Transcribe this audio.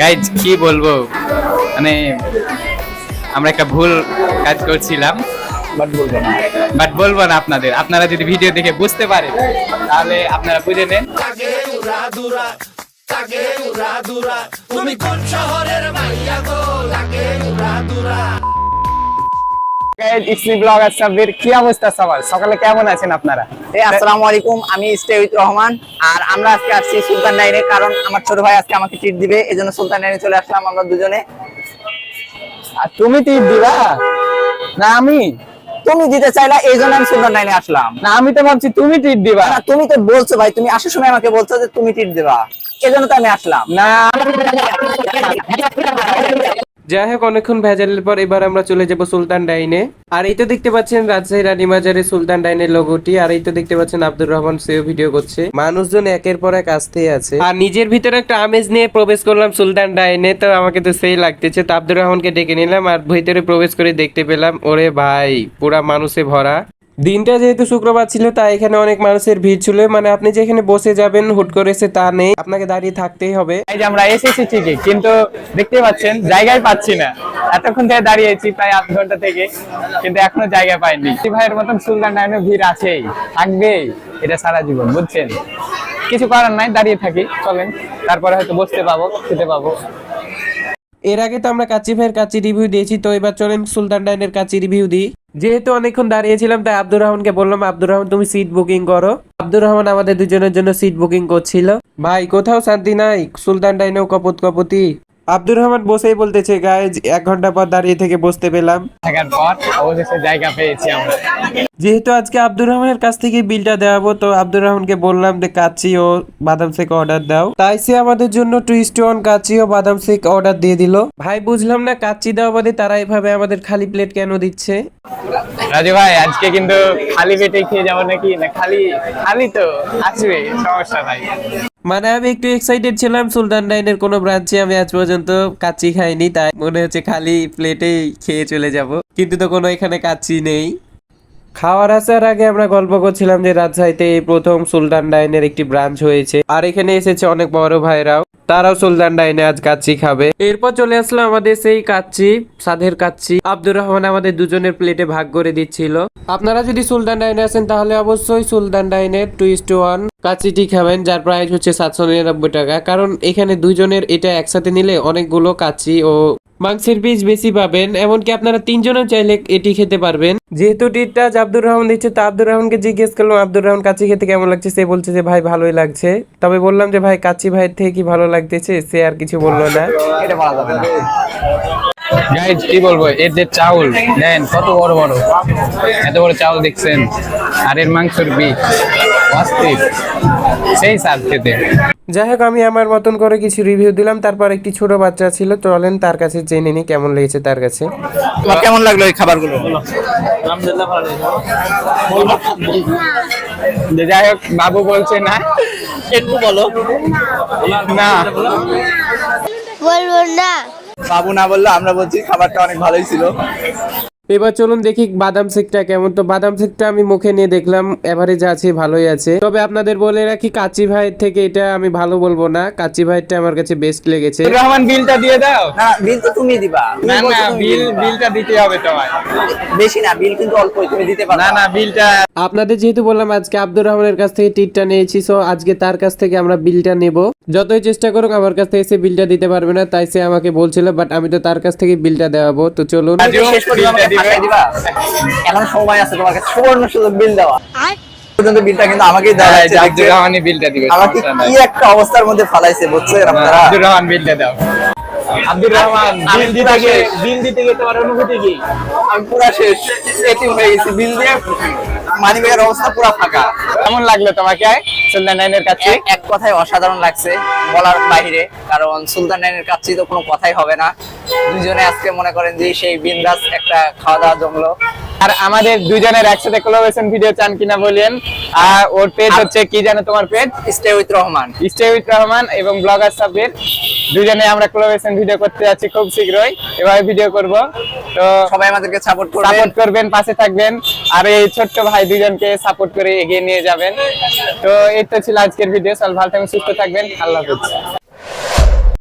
Guys কি বলব? মানে আমরা একটা ভুল কাজ করছিলাম। বাট বলব না। বাট বলব না আপনাদের। আপনারা যদি ভিডিও দেখে বুঝতে পারেন তাহলে আপনারা বুঝে নেন। ইসলি ব্লগ আর সাব্বির। কি অবস্থা সবার? সকালে কেমন আছেন আপনারা? এই আসসালামু আলাইকুম আমি ইস্তেউত রহমান। আর আমরা আজকে আসছি সুলতান নাইনে কারণ আমার ছোট ভাই আজকে আমাকে ট্রিট দিবে এজন্য সুলতান নাইনে চলে আসলাম আমরা দুজনে। আর তুমি টিপ দিবা? না আমি। তুমি দিতে চাইলা এই জন্য আমি নাইনে আসলাম। না আমি তো ভাবছি তুমি টিপ দিবা। না তুমি তো বলছো ভাই তুমি আসার সময় আমাকে বলছো যে তুমি টিট দিবা। এজন্য তো আমি আসলাম। না। যাই হোক অনেকক্ষণ ভেজালের পর এবার আমরা চলে যাব সুলতান ডাইনে। আর এই তো দেখতে পাচ্ছেন রাজশাহী রানী বাজারে সুলতান ডাইনের লোগোটি আর এই তো দেখতে পাচ্ছেন আব্দুর রহমান সেও ভিডিও করছে। মানুষজন একের পর এক আসতেই আছে। আর নিজের ভিতরে একটা আমেজ নিয়ে প্রবেশ করলাম সুলতান ডাইনে, তো আমাকে তো সেই লাগতেছে। তো আব্দুর রহমানকে ডেকে নিলাম আর ভিতরে প্রবেশ করে দেখতে পেলাম, ওরে ভাই, পুরা মানুষে ভরা। দিনটা যেহেতু শুক্রবার ছিল তাই এখানে অনেক মানুষের ভিড় ছিল। মানে আপনি যেখানে বসে যাবেন হুট করে সে তা নেই। আপনাকে দাঁড়িয়ে থাকতেই হবে। এই যে আমরা এসেছি ঠিকই কিন্তু দেখতে পাচ্ছেন জায়গায় পাচ্ছি না। এতক্ষণ থেকে দাঁড়িয়েছি প্রায় আধ ঘণ্টা থেকে কিন্তু এখনও জায়গা পাইনি। ভাইয়ের মতন সুলতান ডাইনে ভিড় আছেই থাকবেই এটা সারা জীবন বুঝছেন? কিছু করার নাই দাঁড়িয়ে থাকি চলেন। তারপরে হয়তো বসতে পাবো খেতে পাবো। এর আগে তো আমরা কাচ্চি ভাইয়ের কাচ্চি রিভিউ দিয়েছি তো এবার চলেন সুলতান ডাইনের কাচ্চি রিভিউ দিই। যেহেতু অনেকক্ষণ দাঁড়িয়েছিলাম তাই আব্দুর রহমানকে বললাম, আব্দুর রহমান, তুমি সিট বুকিং করো। আব্দুর রহমান আমাদের দুজনের জন্য সিট বুকিং করছিল। ভাই, কোথাও শান্তি নাই। সুলতান ডাইনেও কপত কপতি আব্দুর রহমান বসেই বলতেছে গায়ে এক ঘণ্টা পর দাঁড়িয়ে থেকে বসতে পেলাম। থাকার পর অবশেষে জায়গা পেয়েছি আমরা। যেহেতু আজকে আব্দুর রহমানের কাছ থেকে বিলটা দেওয়াবো তো আব্দুর রহমানকে বললাম যে কাচ্চি ও বাদাম শেক অর্ডার দাও। তাই সে আমাদের জন্য টুইস্ট অন কাচ্চি ও বাদাম শেক অর্ডার দিয়ে দিল। ভাই বুঝলাম না কাচ্চি দেওয়া বাদে তারা এভাবে আমাদের খালি প্লেট কেন দিচ্ছে? রাজু ভাই আজকে কিন্তু খালি পেটে খেয়ে যাব নাকি? না খালি খালি তো আসবে সমস্যা নাই। মানে আমি একটু এক্সাইটেড ছিলাম সুলতান ডাইনের কোনো ব্রাঞ্চে আমি আজ পর্যন্ত কাচ্চি খাইনি, তাই মনে হচ্ছে খালি প্লেটেই খেয়ে চলে যাব। কিন্তু তো কোনো এখানে কাচ্চি নেই। খাওয়ার আসার আগে আমরা গল্প করছিলাম যে রাজশাহীতে এই প্রথম সুলতান ডাইনের একটি ব্রাঞ্চ হয়েছে। আর এখানে এসেছে অনেক বড় ভাইরাও। তারাও সুলতান ডাইনে আজ কাচ্চি খাবে। এরপর চলে আসলো আমাদের সেই কাচ্চি, সাধের কাচ্চি। আব্দুর রহমান আমাদের দুজনের প্লেটে ভাগ করে দিচ্ছিল। আপনারা যদি সুলতান ডাইনে আসেন, তাহলে অবশ্যই সুলতান ডাইনের টু টুইস্ট ওয়ান কাচ্চিটি খাবেন, যার প্রাইস হচ্ছে সাতশো নিরানব্বই টাকা। কারণ এখানে দুজনের এটা একসাথে নিলে অনেকগুলো কাচ্চি ও মাংসের পিস বেশি পাবেন এমনকি আপনারা তিনজনও চাইলে এটি খেতে পারবেন। যেহেতু টিটটা আব্দুর রহমান দিচ্ছে তো আব্দুর রহমানকে জিজ্ঞেস করলাম আব্দুর রহমান কাচ্চি খেতে কেমন লাগছে? সে বলছে যে ভাই ভালোই লাগছে। তবে বললাম যে ভাই কাচ্চি ভাইয়ের থেকে কি ভালো লাগতেছে? সে আর কিছু বলল না। এটা বলা যাবে না। গাইজ কি বলব এর যে চাউল দেন কত বড় বড়। এত বড় চাউল দেখছেন আর এর মাংসের বীজ অস্থির। সেই স্বাদ খেতে। যাই হোক আমি আমার মতন করে কিছু রিভিউ দিলাম। তারপর একটি ছোট বাচ্চা ছিল চলেন তার কাছে জেনে নি কেমন লেগেছে তার কাছে। তোমার কেমন লাগল এই খাবারগুলো? যাই হোক বাবু বলছে না। একটু বলো। না। বলব না। বাবু না বলল আমরা বলছি খাবারটা অনেক ভালোই ছিল। এবার চলুন দেখি বাদাম শেকটা কেমন। তো বাদাম শেকটা আমি মুখে নিয়ে দেখলাম এভারেজ আছে ভালোই আছে। তবে আপনাদের বলে রাখি কাচ্চি ভাইয়ের থেকে এটা আমি ভালো বলব না। কাচ্চি ভাইয়েরটা আমার কাছে বেস্ট লেগেছে। রহমান বিলটা দিয়ে দাও। না বিল তো তুমি দিবা। না না বিল বিলটা দিতে হবে তোমায়। বেশি না বিল কিন্তু অল্পই তুমি দিতে পারো না না বিলটা আপনাদের যেহেতু বললাম আজকে আব্দুর রহমানের কাছ থেকে টিটটা নিয়েছি সো আজকে তার কাছ থেকে আমরা বিলটা নেব। যতই চেষ্টা করুক আমার কাছ থেকে সে বিলটা দিতে পারবে না তাই সে আমাকে বলছিল বাট আমি তো তার কাছ থেকে বিলটা দেওয়াবো। তো চলুন। শেষ দিবে? এখন সময় আছে তোমার কাছে সুবর্ণ সুযোগ বিল দেওয়া পর্যন্ত বিলটা কিন্তু আমাকেই দেওয়া আব্দুর রহমানই বিলটা দিবে আমাকে কি একটা অবস্থার মধ্যে ফালাইছে বুঝছেন আপনারা আব্দুর রহমান বিলটা দাও। আব্দুর রহমান বিল দিতে গিয়ে বিল দিতে গিয়ে তোমার অনুভূতি কি? আমি পুরা শেষ। এটিম হয়ে গেছি বিল দিয়ে মানি ব্যাগের অবস্থা পুরো ফাঁকা। কেমন লাগল তোমাকে? সুলতান নাইনের কাছে? এক- কথায় অসাধারণ লাগছে বলার বাইরে কারণ সুলতান নাইনের কাছে তো কোনো কথাই হবে না। দুজনে আজকে মনে করেন যে সেই বিন্দাস একটা খাওয়া দাওয়া জমলো আর আমাদের দুজনের একসাথে কোলাবোরেশন ভিডিও চান কিনা বলেন। আর ওর পেজ হচ্ছে কি জানো তোমার page stay with Rahman stay with Rahman এবং ব্লগার সাব্বির। দুজনে আমরা কোলাবোরেশন ভিডিও করতে যাচ্ছি খুব শীঘ্রই। এভাবে ভিডিও করব। তো সবাই আমাদেরকে সাপোর্ট করবে সাপোর্ট করবেন পাশে থাকবেন। আর এই ছোট্ট ভাই দুজনকে সাপোর্ট করে এগিয়ে নিয়ে যাবেন। তো এই তো ছিল আজকের ভিডিও সব ভালো থাকবেন সুস্থ থাকবেন। আল্লাহ হাফিজ।